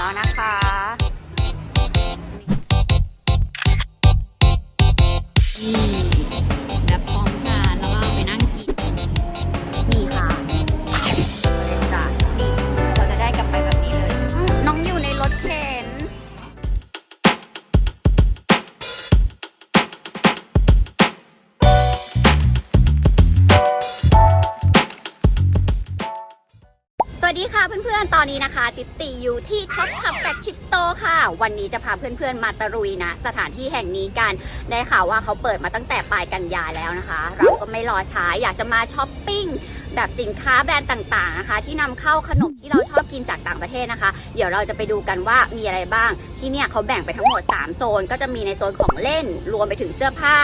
แล้วนะคะ อนๆ ตอนนี้นะคะ ติดติอยู่ที่ท็อปคับแฟคชิปสโตร์ค่ะ วันนี้จะพาเพื่อนๆ มาตะรุยนะ สถานที่แห่งนี้กัน ได้ข่าวว่าเขาเปิดมาตั้งแต่ปลายกันยาแล้วนะคะ เราก็ไม่รอช้าอยากจะมาช้อปปิ้ง แบบสินค้าแบรนด์ต่างๆนะคะ ที่นำเข้าขนมที่เราชอบกินจากต่างประเทศนะคะ เดี๋ยวเราจะไปดูกันว่ามีอะไรบ้าง ที่เนี่ยเขาแบ่งไปทั้งหมด 3 โซน ก็จะมีในโซนของเล่น รวมไปถึงเสื้อผ้า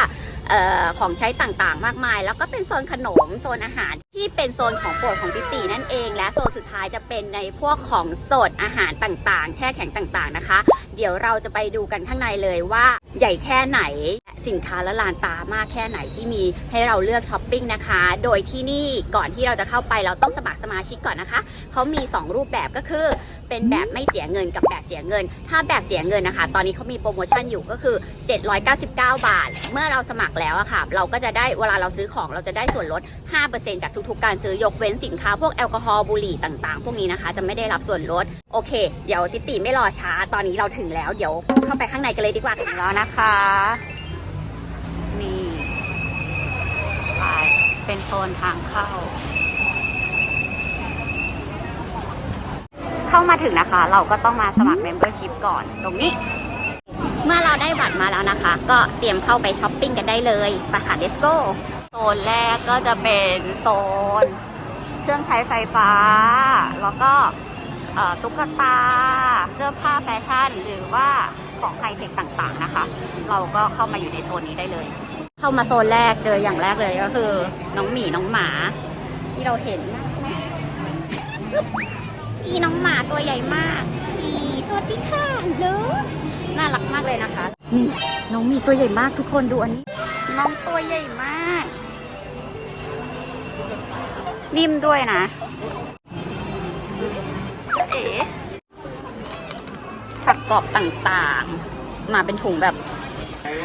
ออของใช้ต่างๆ มากมาย แล้วก็เป็นโซนขนม โซนอาหาร ที่เป็นโซนของโปรดของติตีนั่นเอง และโซนสุดท้ายจะเป็นในพวกของสดอาหารต่างๆ แช่แข็งต่างๆนะคะ เดี๋ยวเราจะไปดูกันข้างในเลยว่าใหญ่แค่ไหน สินค้าและลานตามากแค่ไหนที่มีให้เราเลือกช้อปปิ้งนะคะ โดยที่นี่ก่อนที่เราจะเข้าไปเราต้องสมัครสมาชิกก่อนนะคะ เขามี 2 รูปแบบก็คือ เป็นแบบไม่เสียเงินกับแบบเสียเงิน ถ้าแบบเสียเงินนะคะ ตอนนี้เขามีโปรโมชั่นอยู่ก็คือ 799 บาท เมื่อเราสมัครแล้วอะค่ะ เราก็จะได้เวลาเราซื้อของเราจะได้ส่วนลด 5%จากทุกๆ การซื้อยกเว้นสินค้าพวกแอลกอฮอล์บุหรี่ต่างๆ พวกนี้นะคะ จะไม่ได้รับส่วนลด โอเค เดี๋ยวติติไม่รอช้า ตอนนี้เราถึงแล้วเดี๋ยวเข้าไปข้างในกันเลยดีกว่าถึงแล้วนะคะ นี่ เป็นโซนทางเข้า เข้ามาถึงนะคะ เราก็ต้องมาสมัคร Membership ก่อนตรงนี้ เมื่อเราได้บัตรมาแล้วนะคะ ก็เตรียมเข้าไปช้อปปิ้งกันได้เลยไปค่ะ let's go โซนแรกก็จะเป็นโซน เครื่องใช้ไฟฟ้า แล้วก็เอ่อตุ๊กตา เสื้อผ้าแฟชั่น หรือว่าของไฮเทคต่างๆนะคะ เราก็เข้ามาอยู่ในโซนนี้ได้เลย เข้ามาโซนแรกเจออย่างแรกเลยก็คือ น้องหมีน้องหมาที่เราเห็น อีน้องหมาตัวใหญ่มาก อีสวัสดีค่ะฮัลโหลน่ารักมากเลยนะคะ นี่น้องหมีตัวใหญ่มากทุกคนดูอันนี้ น้องตัวใหญ่มากนิ่มด้วยนะ เอ๋ผักกรอบต่างๆ มาเป็นถุงแบบ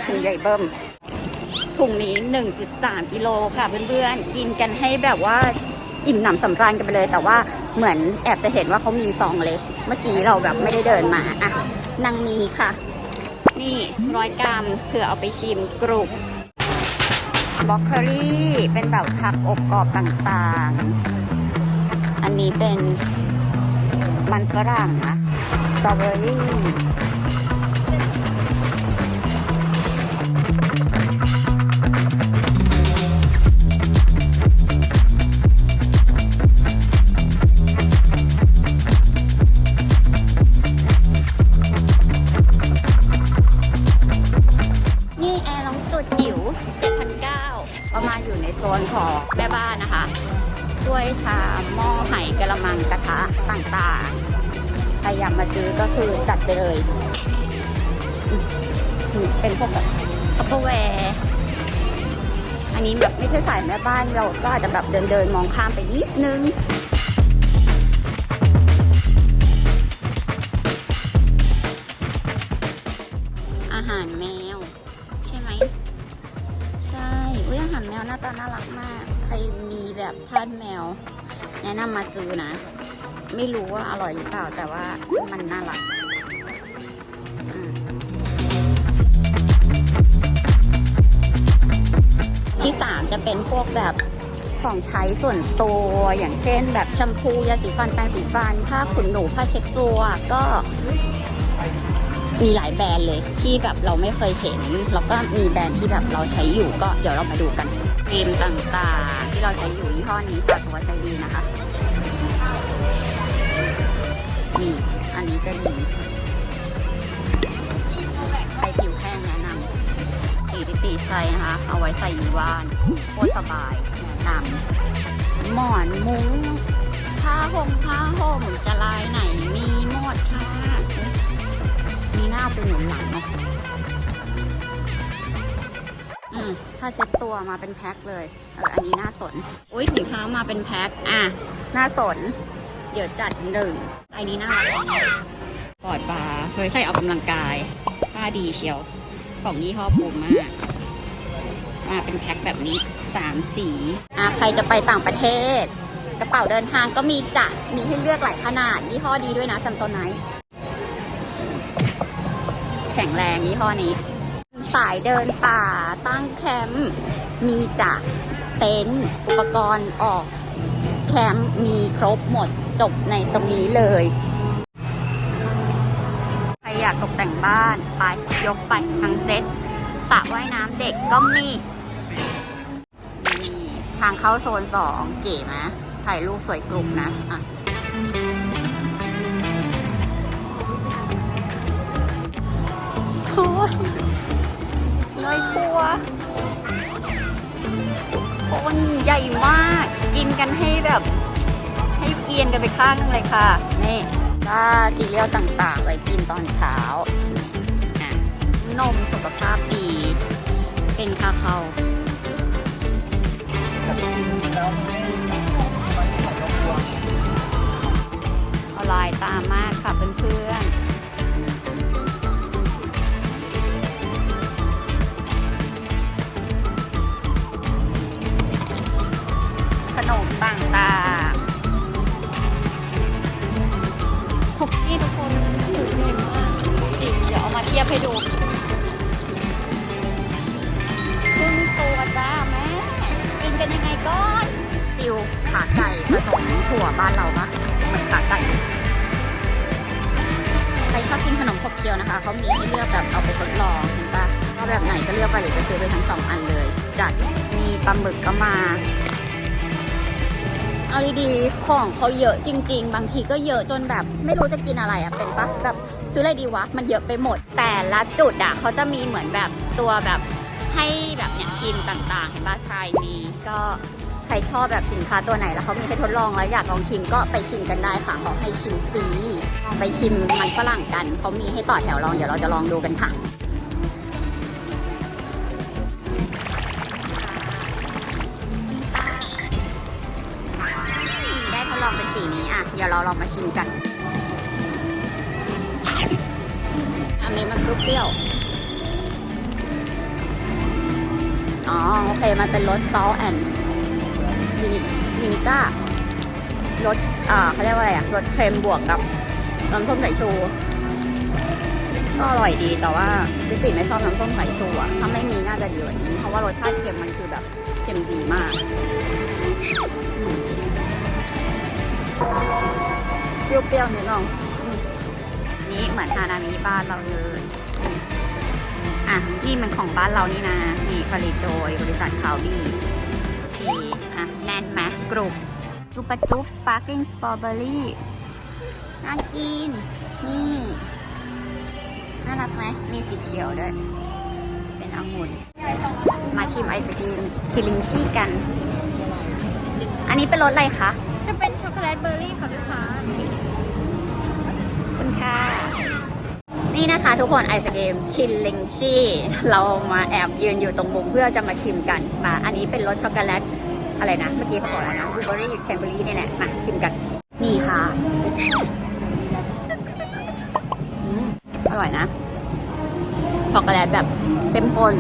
ถุงใหญ่เบิ้มถุงนี้ 1.3กิโลค่ะเพื่อนๆ กินกันให้แบบว่า อิ่มหนำสำราญกันไปเลย แต่ว่าเหมือนแอบจะเห็นว่าเขามีซองเล็ก เมื่อกี้เราแบบไม่ได้เดินมาอะนางนีค่ะ นี่ร้อยกรัมเผื่อเอาไปชิมกรุบบล็อกเคอรี่เป็นแบบผักอบกรอบต่างๆ อันนี้เป็นมันฝรั่งนะสตรอเบอรี่ อยากมาซื้อก็คือจัดไปเลยนี่เป็นพวกแบบคัพเปอร์แวร์อันนี้แบบไม่ใช่สายแม่บ้านเราก็อาจจะแบบเดินเดินมองข้ามไปนิดนึงอาหารแมว ใช่ไหม ใช่อุ้ยอาหารแมวหน้าตาน่ารักมาก ใครมีแบบทาสแมว แนะนำมาซื้อนะ ไม่รู้ว่าอร่อยหรือเปล่า แต่ว่ามันน่ารักที่สามจะเป็นพวกแบบของใช้ส่วนตัวอย่างเช่น แบบแชมพูยาสีฟันแปรงสีฟันผ้าขนหนูผ้าเช็ดตัวก็มีหลายแบรนด์เลยที่แบบเราไม่เคยเห็น แล้วก็มีแบรนด์ที่แบบเราใช้อยู่ก็เดี๋ยวเรามาดูกันครีมต่างๆ ที่เราใช้อยู่ยี่ห้อนี้จากตัวใจดีนะคะ นี่อันนี้ก็ดีใครผิวแห้งแนะนำสีติตีใช้นะคะ เอาไว้ใส่อยู่บ้านโคตรสบายแนะนำหมอนมุ้งผ้าห่มผ้าห่มจะลายไหนมีหมดค่ะมีหน้าเป็นหนุนหลังนะอืมถ้าเช็ดตัวมาเป็นแพ็คเลยเอออันนี้น่าสน อุ้ยถุงเท้ามาเป็นแพ็คอะน่าสน เดี๋ยวจัดหนึ่งอันนี้น่ารักมากพอว้ใส่ออกกำลังกายผ้าดีเชียว ของยี่ห้อปูมากมาเป็นแพ็คแบบนี้สามสีอะใครจะไปต่างประเทศ กระเป๋าเดินทางก็มีจะมีให้เลือกหลายขนาด ยี่ห้อดีด้วยนะซัมซุงไนแข็งแรงยี่ห้อนี้ สายเดินป่าตั้งแคมป์มีจะเต็นท์อุปกรณ์ออก แคมป์มีครบหมด จบในตรงนี้เลย ใครอยากตกแต่งบ้านไปยกไปทั้งเซ็ตสระว่ายน้ำเด็กก็มีทางเข้าโซนสองเก๋ไหมถ่ายรูปสวยกลุ่มนะอะโอ้ยเลยครัวคนใหญ่มาก กินกันให้แบบ เอียนกันไปข้างนึงเลยค่ะ นี่ก็ซีเรียลต่างๆ ไว้กินตอนเช้าอะนมสุขภาพดี เป็นคาคาอร่อยตามมากค่ะเพื่อนๆ ให้ดูครึ่งตัวจ้าแม่กินกันยังไงก่อนติวขาไก่ผสมถั่วบ้านเราปะเหมันขาไก่ใครชอบกินขนมขบเคี้ยวนะคะเขามีให้เลือกแบบเอาไปทดลองเห็นปะว่าแบบไหนก็เลือกไปหรือจะซื้อไปทั้งสองอันเลย จัดมีปลาหมึกก็มาเอาดีๆ ของเขาเยอะจริง ๆ บางทีก็เยอะจนแบบไม่รู้จะกินอะไรอะเป็นปะแบบ ซื้ออะไรดีวะ มันเยอะไปหมด แต่ละจุดอะเขาจะมีเหมือนแบบตัวแบบให้แบบเนี่ยกินต่างๆ เห็นป่ะชายมีก็ใครชอบแบบสินค้าตัวไหนแล้วเขามีให้ทดลองแล้วอยากลองชิมก็ไปชิมกันได้ค่ะเขาให้ชิมฟรีลองไปชิมมันฝรั่งกันเขามีให้ต่อแถวลองเดี๋ยวเราจะลองดูกันค่ะได้ทดลองเป็นสีนี้อะเดี๋ยวเราลองมาชิมกันูกเปรี้ยว อ๋อ โอเค มันเป็นรสซอสแอนวินิวินิก้ารสอ่าเขาเรียกว่าอะไรอะรสเค็มบวกกับน้ำส้มสายชู ก็อร่อยดีแต่ว่าจิติไม่ชอบน้ำส้มสายชูอะถ้าไม่มีน่าจะดีกว่านี้ เพราะว่ารสชาติเค็มมันคือแบบเค็มดีมากเปรี้ยวๆนิดน่อยอืมนี่เหมือนฮานามิบ้านเราเลย อืมอะนี่มันของบ้านเรานี่นะนี่ผลิตโดยบริษัทคาวบี้โอเคอะแน่นแม็กกรุบจุปะจุบสปาร์กิ้งสตรอเบอรี่น่ากิน นี่น่ารักไหมมีสีเขียวด้วย เป็นองุ่นมาชิมไอศครีมคิลิงชี่กัน อันนี้เป็นรสอะไรคะ จะเป็นช็อกโกแลตเบอร์รี่ค่ะลูกค้าขอบคุณค่ะ นี่นะคะทุกคนไอศกรีมคินลิงชี่เรามาแอบยืนอยู่ตรงมุมเพื่อจะมาชิมกันมาอันนี้เป็นรสช็อกโกแลตอะไรนะ เมื่อกี้เขาบอกแล้วนะบลูเบอรี่แคนเบอรี่นี่แหละมาชิมกัน นี่ค่ะอร่อยนะช็อกโกแลตแบบเข้มข้น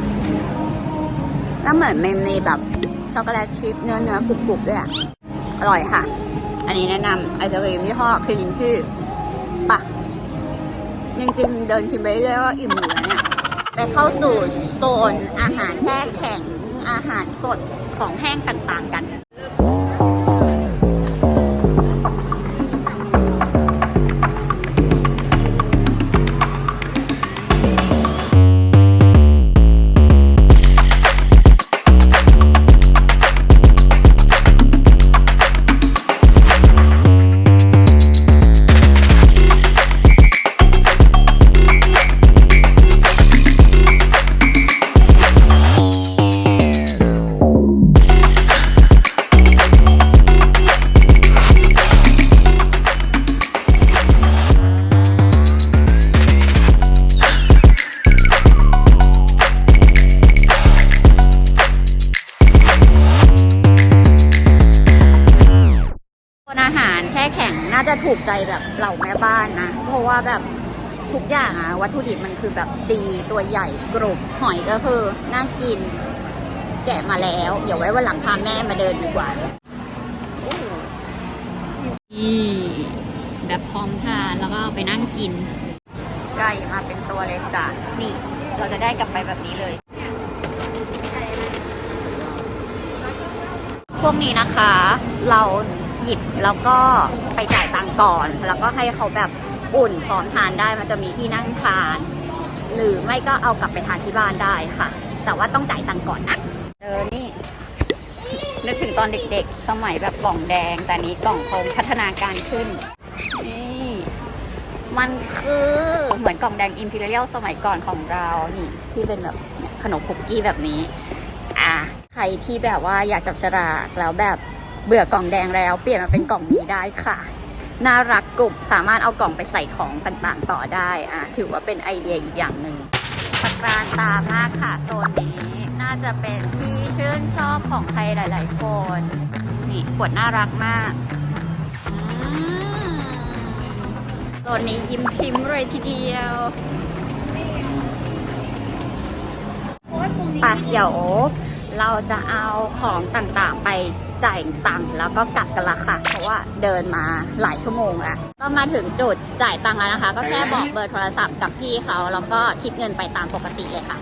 แล้วเหมือนมันมีแบบช็อกโกแลตชิพเนื้อเนื้อกรุบๆด้วยอะอร่อยค่ะ อันนี้แนะนำไอศกรีมยี่ห้อคิลินชี่ปะ จริงๆเดินชิมไปเรื่อยว่าอิ่มอยู่แล้วเนี่ยไปเข้าสู่โซนอาหารแช่แข็งอาหารสดของแห้งต่างๆกัน ใจแบบเหล่าแม่บ้านนะ เพราะว่าแบบทุกอย่างอะวัตถุดิบมันคือแบบดีตัวใหญ่กรุบหอยก็คือน่ากิน แกะมาแล้ว เดี๋ยวไว้วันหลังพาแม่มาเดินดีกว่านี่แบบพร้อมทานแล้วก็เอาไปนั่งกิน ไก่มาเป็นตัวเลยจ้ะนี่ เราจะได้กลับไปแบบนี้เลย พวกนี้นะคะ เรา หยิบแล้วก็ไปจ่ายตังก่อน แล้วก็ให้เขาแบบอุ่นพร้อมทานได้มันจะมีที่นั่งทาน หรือไม่ก็เอากลับไปทานที่บ้านได้ค่ะ แต่ว่าต้องจ่ายตังก่อนนะเออนี่นึกถึงตอนเด็กๆ สมัยแบบกล่องแดง แต่นี้กล่องคงพัฒนาการขึ้น นี่ มันคือเหมือนกล่องแดงอิมพีเรียลสมัยก่อนของเรา นี่ ที่เป็นแบบขนมคุกกี้แบบนี้ อะ ใครที่แบบว่าอยากจับฉลากแล้วแบบ เบื่อกล่องแดงแล้วเปลี่ยนมาเป็นกล่องนี้ได้ค่ะ น่ารักกรุบสามารถเอากล่องไปใส่ของต่างๆต่อได้อะถือว่าเป็นไอเดียอีกอย่างหนึ่งตะกรารตามากค่ะโซนนี้น่าจะเป็นที่ชื่นชอบของใครหลาย ๆ คน นี่ขวดน่ารักมากโซนนี้ยิ้มพิมพ์เลยทีเดียวไปเดี๋ยวเราจะเอาของต่างๆไป จ่ายตังค์แล้วก็กลับกันละค่ะ เพราะว่าเดินมาหลายชั่วโมงแล้วก็มาถึงจุดจ่ายตังค์แล้วนะคะ ก็แค่บอกเบอร์โทรศัพท์กับพี่เขาแล้วก็คิดเงินไปตามปกติเลยค่ะ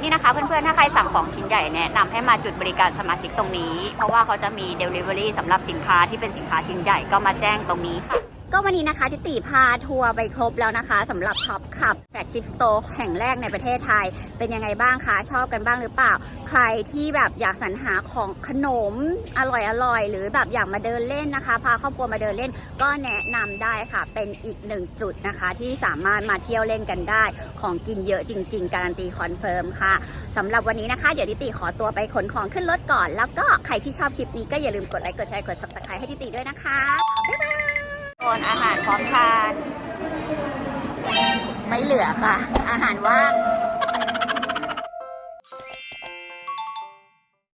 นี่นะคะเพื่อนๆ ถ้าใครสั่งของชิ้นใหญ่แนะนำให้มาจุดบริการสมาชิกตรงนี้ เพราะว่าเขาจะมี Delivery สำหรับสินค้าที่เป็นสินค้าชิ้นใหญ่ก็มาแจ้งตรงนี้ค่ะ ก็วันนี้นะคะทิติพาทัวร์ไปครบแล้วนะคะสำหรับท็อปคับแฟลกชิพสโตร์แห่งแรกในประเทศไทย เป็นยังไงบ้างคะชอบกันบ้างหรือเปล่า ใครที่แบบอยากสรรหาของขนมอร่อยๆหรือแบบอยากมาเดินเล่นนะคะ พาครอบครัวมาเดินเล่น ก็แนะนำได้ค่ะ เป็นอีกหนึ่งจุดนะคะ ที่สามารถมาเที่ยวเล่นกันได้ ของกินเยอะจริง ๆ การันตีคอนเฟิร์มค่ะสำหรับวันนี้นะคะ เดี๋ยวทิติขอตัวไปขนของขึ้นรถก่อน แล้วก็ใครที่ชอบคลิปนี้ก็อย่าลืมกดไลค์กดแชร์กด subscribe ให้ทิติด้วยนะคะบ๊ายบาย คนอาหารพร้อมทาน ไม่เหลือค่ะ อาหารว่าง